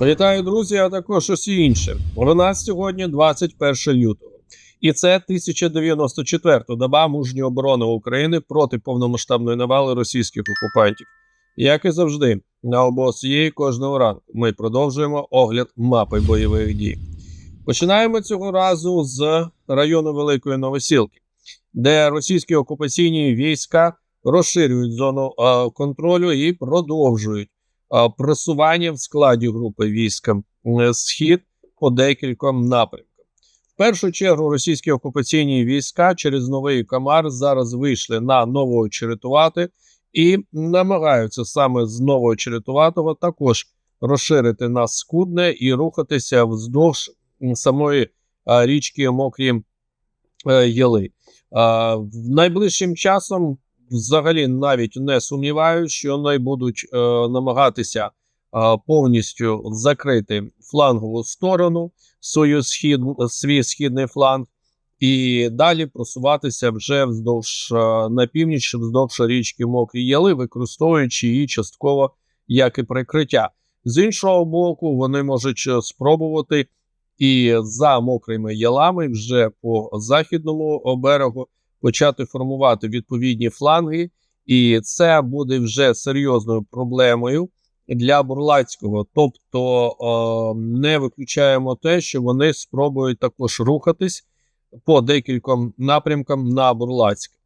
Вітаю, друзі, а також усі інші. У нас сьогодні 21 лютого, і це 1094-та доба мужньої оборони України проти повномасштабної навали російських окупантів. Як і завжди, на обосієї кожного ранку ми продовжуємо огляд мапи бойових дій. Починаємо цього разу з району Великої Новосілки, де російські окупаційні війська розширюють зону е, контролю і продовжують просування в складі групи військ е, схід по декільком напрямкам. В першу чергу російські окупаційні війська через новий Камар зараз вийшли на Новоочеретувати і намагаються саме з Новоочеретуватого також розширити на Скудне і рухатися вздовж самої річки Мокрі е, Яли. В найближчим часом взагалі навіть не сумніваюся, що вони будуть е, намагатися е, повністю закрити флангову сторону, свою схід, свій східний фланг, і далі просуватися вже вздовж е, на північ, вздовж річки Мокрі Яли, використовуючи її частково як і прикриття. З іншого боку, вони можуть е, спробувати і за мокрими ялами вже по західному берегу почати формувати відповідні фланги, і це буде вже серйозною проблемою для Бурлацького. Тобто е, не виключаємо те, що вони спробують також рухатись по декільком напрямкам на Бурлацьке.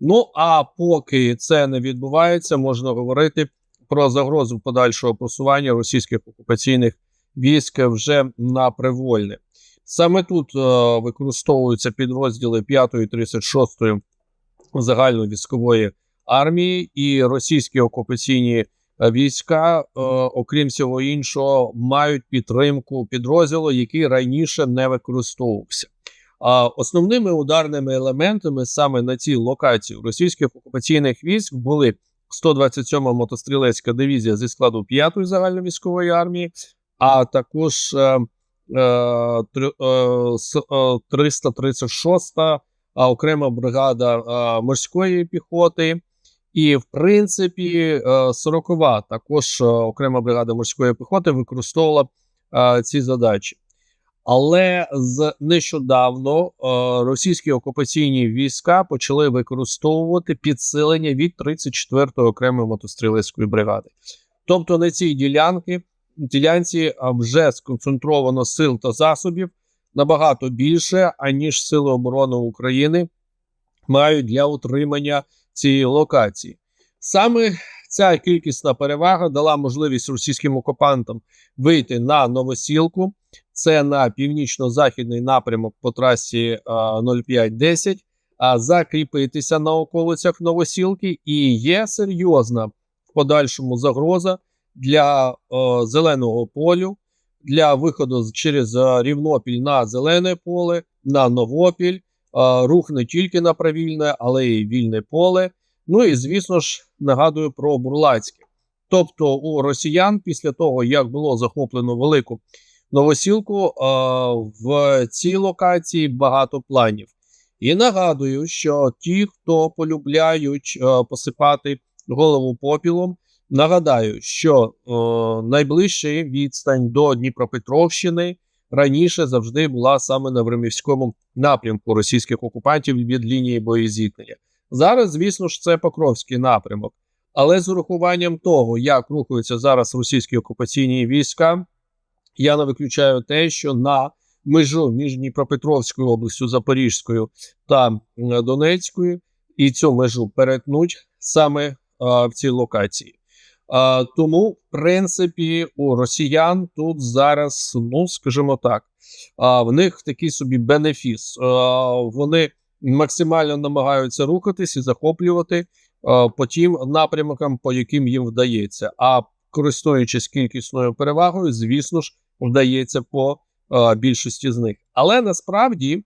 Ну а поки це не відбувається, можна говорити про загрозу подальшого просування російських окупаційних військ вже на Привольне. Саме тут е, використовуються підрозділи 5-ї 36-ї загальновійськової армії, і російські окупаційні е, війська, е, окрім всього іншого, мають підтримку підрозділу, який раніше не використовувався. А основними ударними елементами саме на цій локації російських окупаційних військ були 127-ма мотострілецька дивізія зі складу 5-ї загальновійськової армії, а також е, е, три- е, е, 336-та а, окрема бригада морської піхоти. І, в принципі, е, 40-ва також окрема бригада морської піхоти використовувала ці задачі. Але з нещодавно російські окупаційні війська почали використовувати підсилення від 34-ї окремої мотострілецької бригади. Тобто на цій ділянці, ділянці вже сконцентровано сил та засобів набагато більше, аніж Сили оборони України мають для утримання цієї локації. Саме ця кількісна перевага дала можливість російським окупантам вийти на новосілку. Це на північно-західний напрямок по трасі 0510, а закріпитися на околицях новосілки, і є серйозна в подальшому загроза для е, зеленого полю, для виходу через е, Рівнопіль на зелене поле, на Новопіль, е, рух не тільки на правільне, але й вільне поле. Ну і звісно ж нагадую про Бурлацьке. Тобто у росіян, після того як було захоплено велику новосілку, в цій локації багато планів. І нагадую, що ті, хто полюбляють посипати голову попілом, нагадаю, що найближча відстань до Дніпропетровщини раніше завжди була саме на Времівському напрямку російських окупантів від лінії боєзіткнення. Зараз, звісно ж, це Покровський напрямок. Але з урахуванням того, як рухаються зараз російські окупаційні війська, я не виключаю те, що на межу між Дніпропетровською областю, Запорізькою та Донецькою, і цю межу перетнуть саме а, в цій локації. Тому, в принципі, у росіян тут зараз, ну скажімо так, в них такий собі бенефіс. Вони максимально намагаються рухатись і захоплювати по тим напрямкам, по яким їм вдається. А користуючись кількісною перевагою, звісно ж, вдається по більшості з них. Але насправді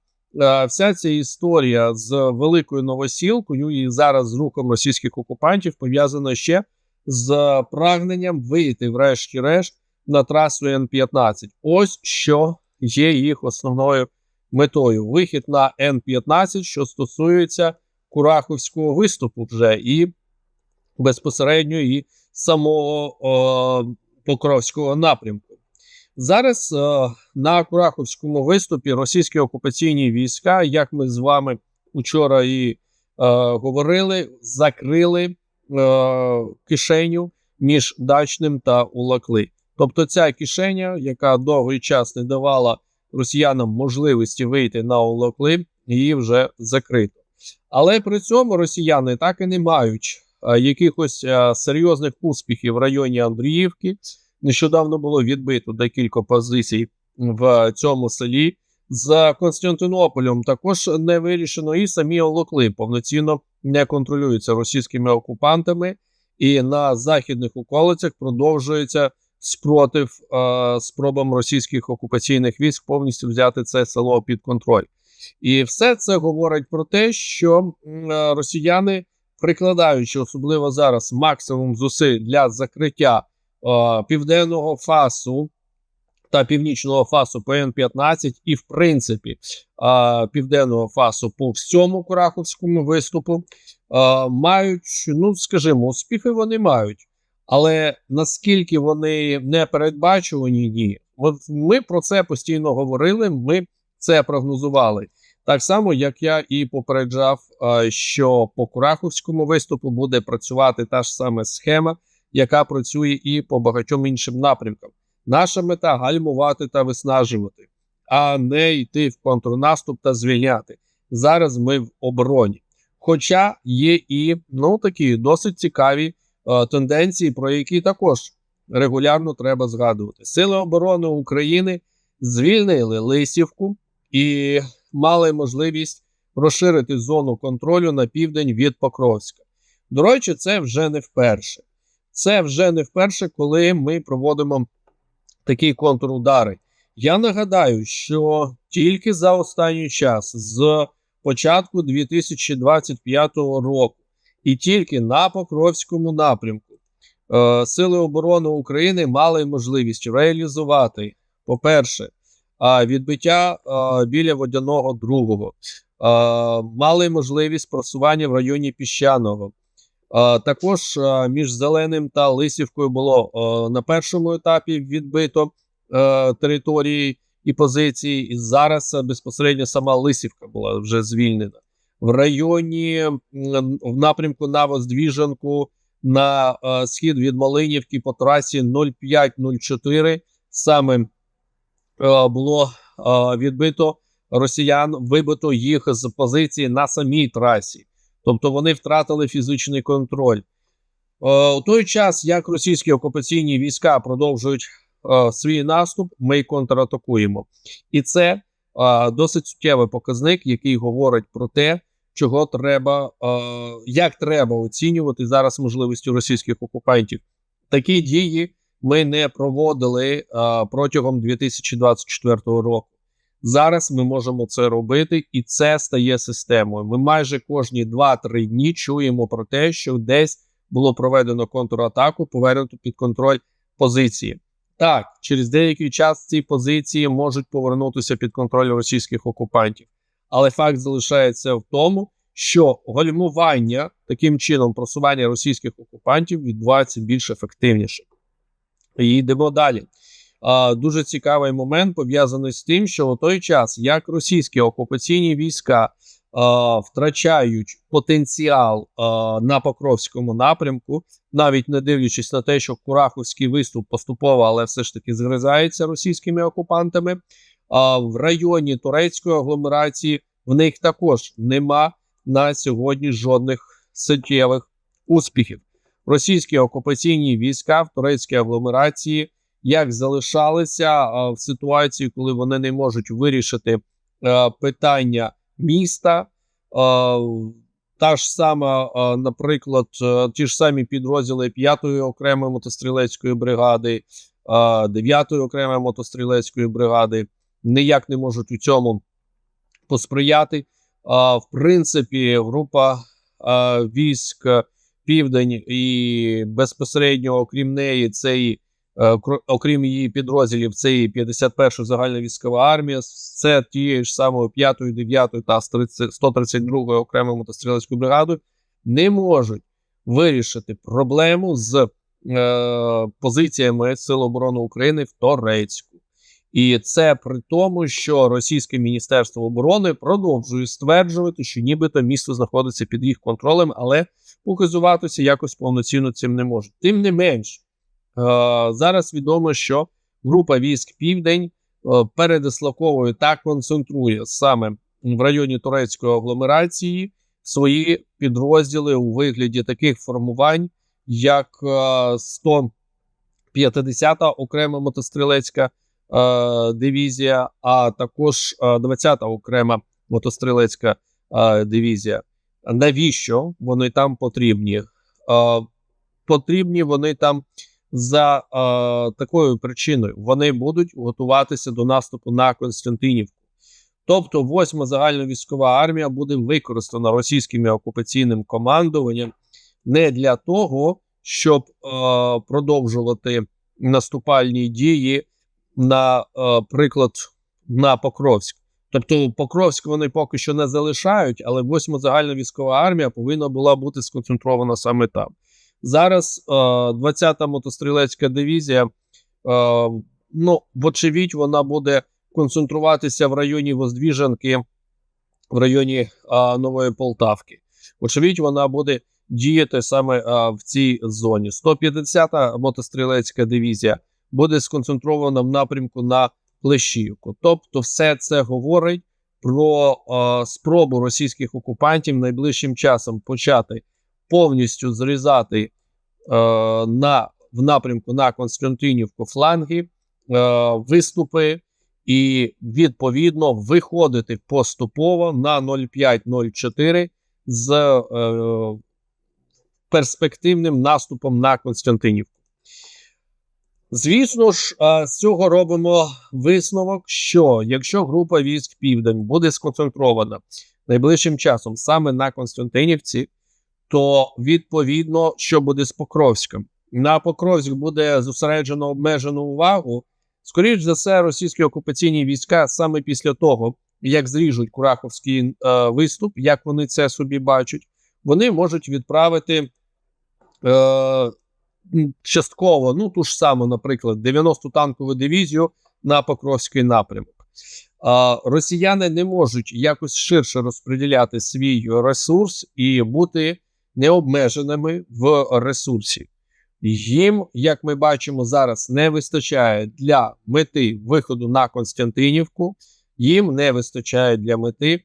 вся ця історія з великою новосілкою і зараз з рухом російських окупантів пов'язана ще з прагненням вийти, врешті-решт, на трасу Н-15. Ось що є їх основною метою: вихід на Н-15, що стосується Кураховського виступу, вже і безпосередньо і самого о, Покровського напрямку. Зараз е, на Кураховському виступі російські окупаційні війська, як ми з вами учора і е, говорили, закрили кишеню між Дачним та Улакли. Тобто, ця кишеня, яка довгий час не давала росіянам можливості вийти на Улакли, її вже закрито. Але при цьому росіяни так і не мають е, якихось е, серйозних успіхів в районі Андріївки. Нещодавно було відбито декілька позицій в цьому селі. З Константинополем також не вирішено, і самі Олокли повноцінно не контролюються російськими окупантами, і на західних околицях продовжується спротив е, спробам російських окупаційних військ повністю взяти це село під контроль. І все це говорить про те, що е, росіяни, прикладаючи особливо зараз максимум зусиль для закриття е, південного фасу та північного фасу по Н-15, і, в принципі, південного фасу по всьому Кураховському виступу, мають, ну скажімо, успіхи вони мають. Але наскільки вони не передбачувані, ні. Ми про це постійно говорили. Ми це прогнозували. Так само, як я і попереджав, що по Кураховському виступу буде працювати та ж сама схема, яка працює і по багатьом іншим напрямкам. Наша мета гальмувати та виснажувати, а не йти в контрнаступ та звільняти. Зараз ми в обороні. Хоча є і ну такі досить цікаві е, тенденції, про які також регулярно треба згадувати. Сили оборони України звільнили Лисівку і мали можливість розширити зону контролю на південь від Покровська. До речі, це вже не вперше. Це вже не вперше, коли ми проводимо такі контрудари. Я нагадаю, що тільки за останній час, з початку 2025 року, і тільки на Покровському напрямку, е, Сили оборони України мали можливість реалізувати, по-перше, відбиття а, біля водяного другого, а, мали можливість просування в районі піщаного. А, також між Зеленим та Лисівкою було на першому етапі відбито території і позиції, і зараз безпосередньо сама Лисівка була вже звільнена. В районі в напрямку на Воздвіженку на схід від Малинівки по трасі 0504 саме е, було е, відбито росіян, вибито їх з позиції на самій трасі, тобто вони втратили фізичний контроль. Е, У той час, як російські окупаційні війська продовжують е, свій наступ, ми контратакуємо. І це е, досить суттєвий показник, який говорить про те, чого треба, як треба оцінювати зараз можливості російських окупантів. Такі дії ми не проводили протягом 2024 року. Зараз ми можемо це робити, і це стає системою. Ми майже кожні 2-3 дні чуємо про те, що десь було проведено контратаку, повернуто під контроль позиції. Так, через деякий час ці позиції можуть повернутися під контроль російських окупантів, але факт залишається в тому, що гальмування таким чином просування російських окупантів відбувається більш ефективніше. І йдемо далі. Дуже цікавий момент пов'язаний з тим, що у той час, як російські окупаційні війська втрачають потенціал на Покровському напрямку, навіть не дивлячись на те, що Кураховський виступ поступово, але все ж таки згризається російськими окупантами. А в районі турецької агломерації в них також нема на сьогодні жодних суттєвих успіхів російські окупаційні війська в турецькій агломерації як залишалися в ситуації, коли вони не можуть вирішити питання міста. Та ж сама, наприклад, ті ж самі підрозділи 5-ї окремої мотострілецької бригади, а, 9-ї окремої мотострілецької бригади ніяк не можуть у цьому посприяти. В принципі, група військ південь і безпосередньо, окрім неї, це і е, окрім її підрозділів, це і 51 загальна військова армія, це тієї ж самої 5, 9 та 130 132 окремою мотострілецькою бригадою, не можуть вирішити проблему з е, позиціями Сил оборони України в Торецьку. І це при тому, що російське міністерство оборони продовжує стверджувати, що нібито місто знаходиться під їх контролем, але показуватися якось повноцінно цим не може. Тим не менш, е, зараз відомо, що група військ Південь е, передислоковує та концентрує саме в районі турецької агломерації свої підрозділи у вигляді таких формувань, як е, 150-та окрема мотострілецька е, дивізія, а також е, 20-та окрема мотострілецька е, дивізія. Навіщо вони там потрібні? Е, потрібні вони там за е, такою причиною. Вони будуть готуватися до наступу на Константинівку. Тобто, восьма загальновійськова армія буде використана російським окупаційним командуванням не для того, щоб е, продовжувати наступальні дії, на е, на Покровськ. Тобто Покровськ вони поки що не залишають, але восьма загальна військова армія повинна була бути сконцентрована саме там. Зараз е, 20-та мотострілецька дивізія, е, ну, вочевидь, вона буде концентруватися в районі Воздвіжанки, в районі е, Нової Полтавки. Вочевидь, вона буде діяти саме е, в цій зоні. 150-та мотострілецька дивізія буде сконцентрована в напрямку на Плещівку. Тобто, все це говорить про е, спробу російських окупантів найближчим часом почати повністю зрізати е, на в напрямку на Константинівку фланги, е, виступи, і відповідно виходити поступово на 0,5-0,4 з е, перспективним наступом на Константинівку. Звісно ж, з цього робимо висновок, що якщо група військ Південь буде сконцентрована найближчим часом саме на Константинівці, то відповідно, що буде з Покровськом, на Покровськ буде зосереджено обмежену увагу. Скоріше за все, російські окупаційні війська саме після того, як зріжуть Кураховський е, виступ, як вони це собі бачать, вони можуть відправити. Е, частково, ну ту ж саму, наприклад, 90-ту танкову дивізію на Покровський напрямок. А, Росіяни не можуть якось ширше розподіляти свій ресурс і бути необмеженими в ресурсі. Їм, як ми бачимо, зараз не вистачає для мети виходу на Константинівку, їм не вистачає для мети е,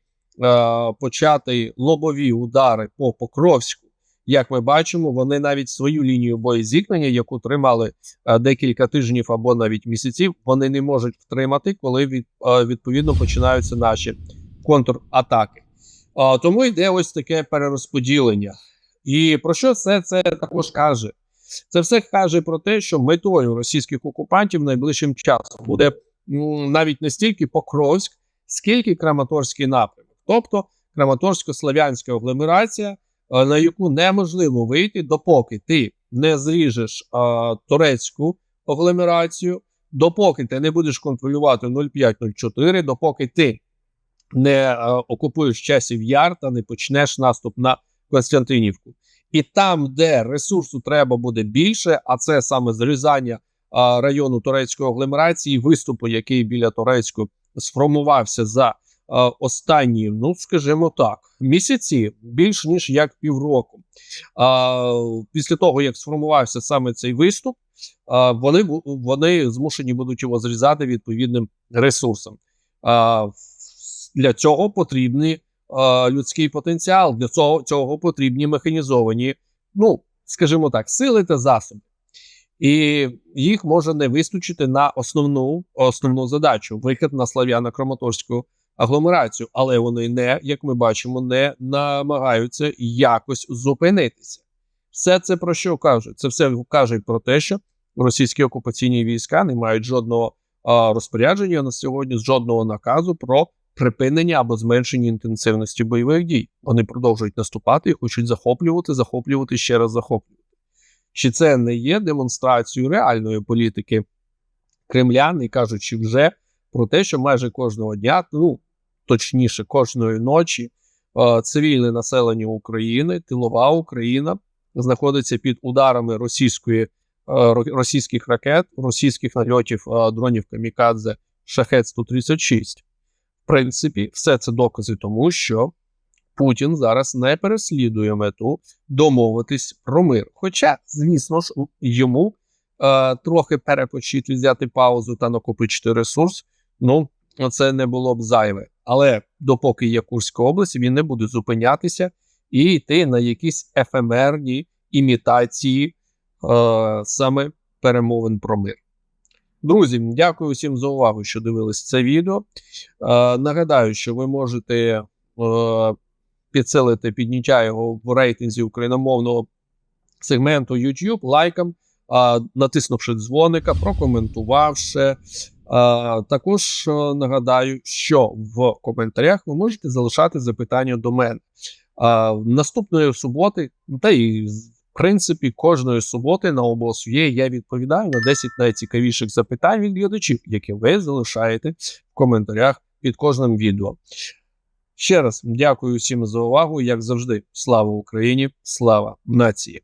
почати лобові удари по Покровську як ми бачимо, вони навіть свою лінію боєзіткнення, яку тримали е, декілька тижнів або навіть місяців, вони не можуть втримати, коли від, е, відповідно починаються наші контратаки. А, тому йде ось таке перерозподілення. І про що все це також каже? Це все каже про те, що метою російських окупантів найближчим часом буде ну, навіть не стільки Покровськ, скільки Краматорський напрямок, тобто Краматорсько-Славянська агломерація, Е, на яку неможливо вийти, допоки ти не зріжеш а, турецьку агломерацію, допоки ти не будеш контролювати 0,5-0,4, допоки ти не а, е, окупуєш часів яр та не почнеш наступ на Константинівку. І там, де ресурсу треба буде більше, а це саме зрізання а, району турецької агломерації, виступу, який біля турецької сформувався за останні, ну скажімо так, місяці більш ніж як півроку. Після того як сформувався саме цей виступ, вони вони змушені будуть його зрізати відповідним ресурсом. Для цього потрібний людський потенціал, для цього цього потрібні механізовані, ну скажімо так, сили та засоби. І їх може не вистачити на основну основну задачу вихід на Слав'яно-Краматорську агломерацію, але вони не, як ми бачимо, не намагаються якось зупинитися. Все це про що кажуть? Це все каже про те, що російські окупаційні війська не мають жодного а, розпорядження на сьогодні, жодного наказу про припинення або зменшення інтенсивності бойових дій. Вони продовжують наступати і хочуть захоплювати, захоплювати ще раз захоплювати. Чи це не є демонстрацією реальної політики Кремля, не кажучи вже про те, що майже кожного дня, ну точніше, кожної ночі, е, цивільне населення України, тилова Україна знаходиться під ударами російської е, російських ракет, російських нальотів е, дронів Камікадзе Шахет 136. Принципі, все це докази тому, що Путін зараз не переслідує мету домовитись про мир. Хоча, звісно ж, йому е, трохи перепочити, взяти паузу та накопичити ресурс. Ну, це не було б зайве. Але допоки є Курська область, він не буде зупинятися і йти на якісь ефемерні імітації е, саме перемовин про мир. Друзі, дякую всім за увагу, що дивились це відео. Е, нагадаю, що ви можете е, підсилити підняття його в рейтинзі україномовного сегменту YouTube лайком, е, натиснувши дзвоника, прокоментувавши. Е, також е, нагадаю, що в коментарях ви можете залишати запитання до мене. Е, наступної суботи, та і принципі, кожної суботи на обосує я відповідаю на 10 найцікавіших запитань від глядачів, які ви залишаєте в коментарях під кожним відео. Ще раз дякую всім за увагу. Як завжди, слава Україні, слава нації.